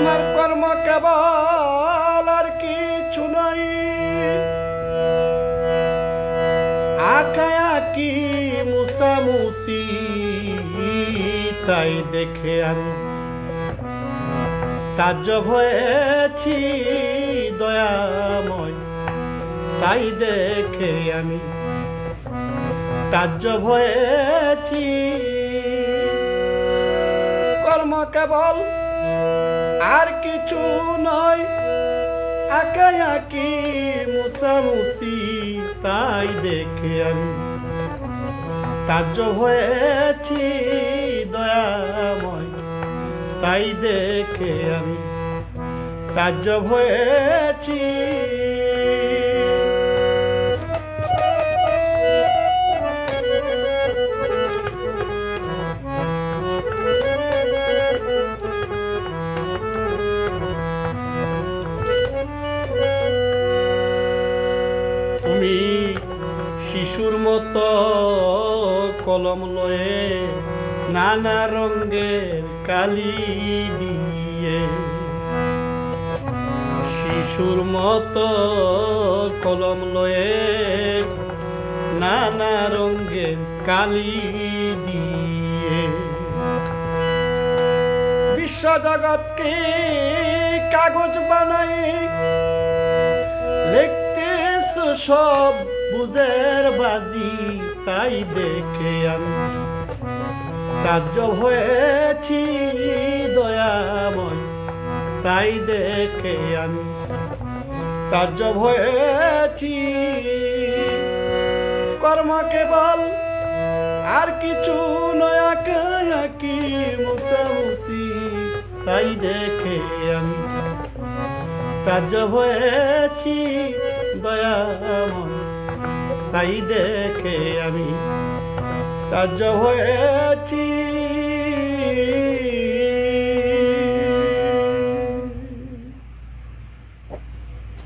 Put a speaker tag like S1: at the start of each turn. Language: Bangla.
S1: আপনার কর্ম কেবল আর কিছু নাই। আকায়া কি মুসামুসি তাই দেখে আমি কার্য হয়েছি দয়াময়, তাই দেখে আমি কার্য হয়েছি কর্ম কেবল আর কিছু নয়। আঁকাই আঁকি মুসামুসি তাই দেখে আমি তাজ্য হয়েছি দয়াময়, তাই দেখে আমি তাজ্য হয়েছি। তুমি শিশুর মতো কলম লয়ে নানা রঙের কালি দিয়ে। শিশুর মতো কলম লয়ে নানা রঙের কালি দিয়ে। বিশ্ব জগৎকে কাগজ বানাই সব বুঝের বাজি, তাই দেখে আমি তাজ্জব হয়েছি দয়াময়, তাই দেখে আমি তাজ্জব হয়েছি। কর্ম কেবল আর কিছু নয়া কি মুসামুসি তাই দেখে আমি তাজ্জব হয়েছি দয়াময় তাই দেখে আমি রাজ্য হয়েছি।